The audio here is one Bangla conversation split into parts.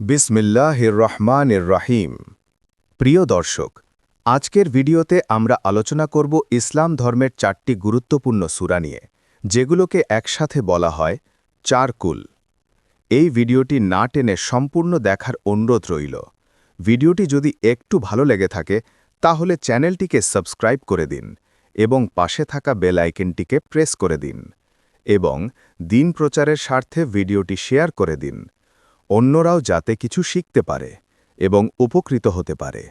বিসমিল্লাহির রহমানির রাহিম। প্রিয় দর্শক, আজকের ভিডিওতে আমরা আলোচনা করব ইসলাম ধর্মের চারটি গুরুত্বপূর্ণ সূরা নিয়ে, যেগুলোকে একসাথে বলা হয় চার কুল এই ভিডিওটি না টেনে সম্পূর্ণ দেখার অনুরোধ রইল। ভিডিওটি যদি একটু ভালো লেগে থাকে, তাহলে চ্যানেলটিকে সাবস্ক্রাইব করে দিন এবং পাশে থাকা বেল আইকনটিকে প্রেস করে দিন এবং দিন প্রচারের স্বার্থে ভিডিওটি শেয়ার করে দিন। অন্যরাও যাতে কিছু শিখতে পারে এবং উপকৃত হতে পারে।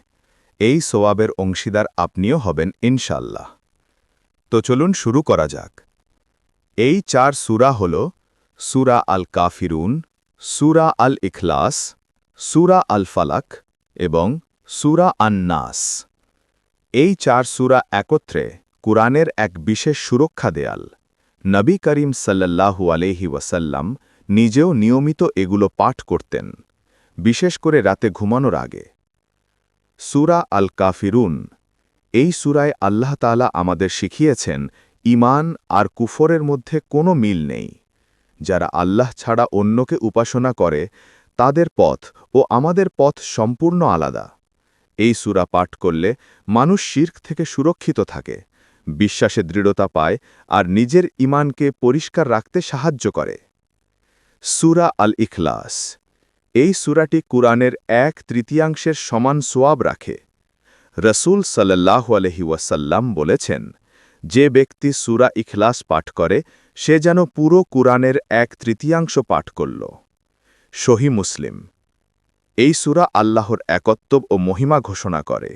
এই সোয়াবের অংশীদার আপনিও হবেন ইনশাল্লাহ তো চলুন শুরু করা যাক। এই চার সুরা হল সুরা আল কাফিরুন সুরা আল ইখলাস সুরা আল ফালাক এবং সুরা আন্নাস। এই চার সুরা একত্রে কুরআনের এক বিশেষ সুরক্ষা দেয়াল। নবী করিম সাল্লাল্লাহু আলহি ওয়াসাল্লাম নিজেও নিয়মিত এগুলো পাঠ করতেন, বিশেষ করে রাতে ঘুমানোর আগে। সুরা আল কাফিরুন এই সুরায় আল্লাহ তালা আমাদের শিখিয়েছেন ইমান আর কুফরের মধ্যে কোনো মিল নেই। যারা আল্লাহ ছাড়া অন্যকে উপাসনা করে, তাদের পথ ও আমাদের পথ সম্পূর্ণ আলাদা। এই সুরা পাঠ করলে মানুষ শির্ক থেকে সুরক্ষিত থাকে, বিশ্বাসে দৃঢ়তা পায় আর নিজের ইমানকে পরিষ্কার রাখতে সাহায্য করে। সুরা আল ইখলাস এই সুরাটি কুরআনের এক তৃতীয়াংশের সমান সোয়াব রাখে। রসুল সাল্লাহ আলহি ওয়াসাল্লাম বলেছেন, যে ব্যক্তি সুরা ইখলাস পাঠ করে, সে যেন পুরো কুরআনের এক তৃতীয়াংশ পাঠ করল। সহি মুসলিম, এই সুরা আল্লাহর একত্ব ও মহিমা ঘোষণা করে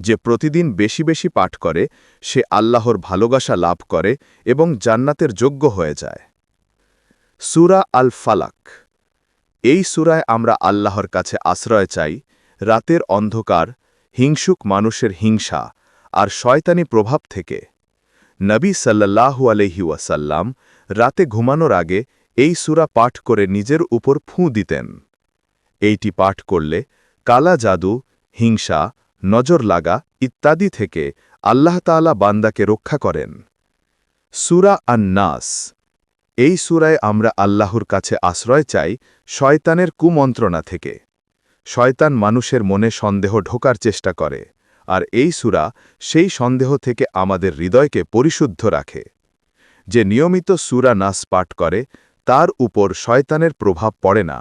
যে প্রতিদিন বেশি বেশি পাঠ করে, সে আল্লাহর ভালোবাসা লাভ করে এবং জান্নাতের যোগ্য হয়ে যায়। সুরা আল ফালাক এই সুরায় আমরা আল্লাহর কাছে আশ্রয় চাই, রাতের অন্ধকার, হিংসুক মানুষের হিংসা আর শয়তানি প্রভাব থেকে। নবী সাল্লাল্লাহু আলহি ওয়াসাল্লাম রাতে ঘুমানোর আগে এই সুরা পাঠ করে নিজের উপর ফুঁ দিতেন। এইটি পাঠ করলে কালা জাদু, হিংসা, নজর লাগা ইত্যাদি থেকে আল্লাহ তাআলা বান্দাকে রক্ষা করেন। সুরা আন্নাস এই সুরায় আমরা আল্লাহর কাছে আশ্রয় চাই শয়তানের কুমন্ত্রণা থেকে। শয়তান মানুষের মনে সন্দেহ ঢোকার চেষ্টা করে, আর এই সুরা সেই সন্দেহ থেকে আমাদের হৃদয়কে পরিশুদ্ধ রাখে। যে নিয়মিত সুরা নাস পাঠ করে, তার উপর শয়তানের প্রভাব পড়ে না।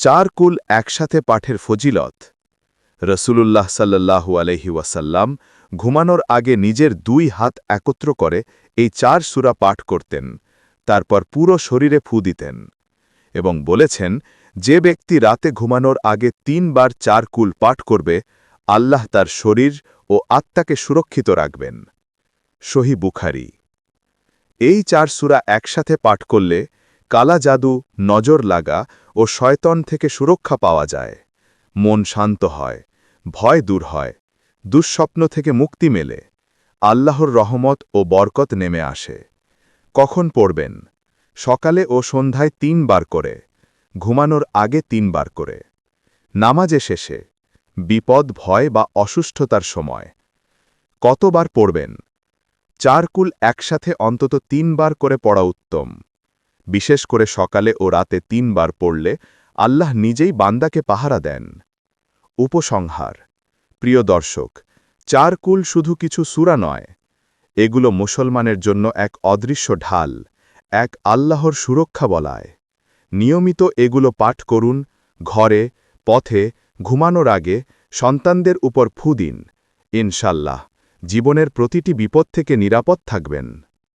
চার কুল একসাথে পাঠের ফজিলত। রসুলুল্লাহ সাল্লাহু আলহি ওয়াসাল্লাম ঘুমানোর আগে নিজের দুই হাত একত্র করে এই চার সুরা পাঠ করতেন। তারপর পুরো শরীরে ফু দিতেন এবং বলেছেন, যে ব্যক্তি রাতে ঘুমানোর আগে তিনবার চার কুল পাঠ করবে, আল্লাহ তার শরীর ও আত্মাকে সুরক্ষিত রাখবেন। সহি বুখারি। এই চার সুরা একসাথে পাঠ করলে কালা জাদু, নজর লাগা ও শয়তন থেকে সুরক্ষা পাওয়া যায়। মন শান্ত হয়, ভয় দূর হয়, দুঃস্বপ্ন থেকে মুক্তি মেলে, আল্লাহর রহমত ও বরকত নেমে আসে। কখন পড়বেন? সকালে ও সন্ধ্যায় তিনবার করে, ঘুমানোর আগে তিনবার করে। নামাজে শেষে, বিপদ, ভয় বা অসুস্থতার সময়। কতবার পড়বেন? চার কুল একসাথে অন্তত তিনবার করে পড়া উত্তম। বিশেষ করে সকালে ও রাতে তিনবার পড়লে আল্লাহ নিজেই বান্দাকে পাহারা দেন। উপসংহার। প্রিয় দর্শক, চার কুল শুধু কিছু সুরা নয় এগুলো মুসলমানের জন্য এক অদৃশ্য ঢাল, এক আল্লাহর সুরক্ষা বলায়। নিয়মিত এগুলো পাঠ করুন, ঘরে, পথে, ঘুমানোর আগে, সন্তানদের উপর ফু দিন। ইনশাল্লাহ, জীবনের প্রতিটি বিপদ থেকে নিরাপদ থাকবেন।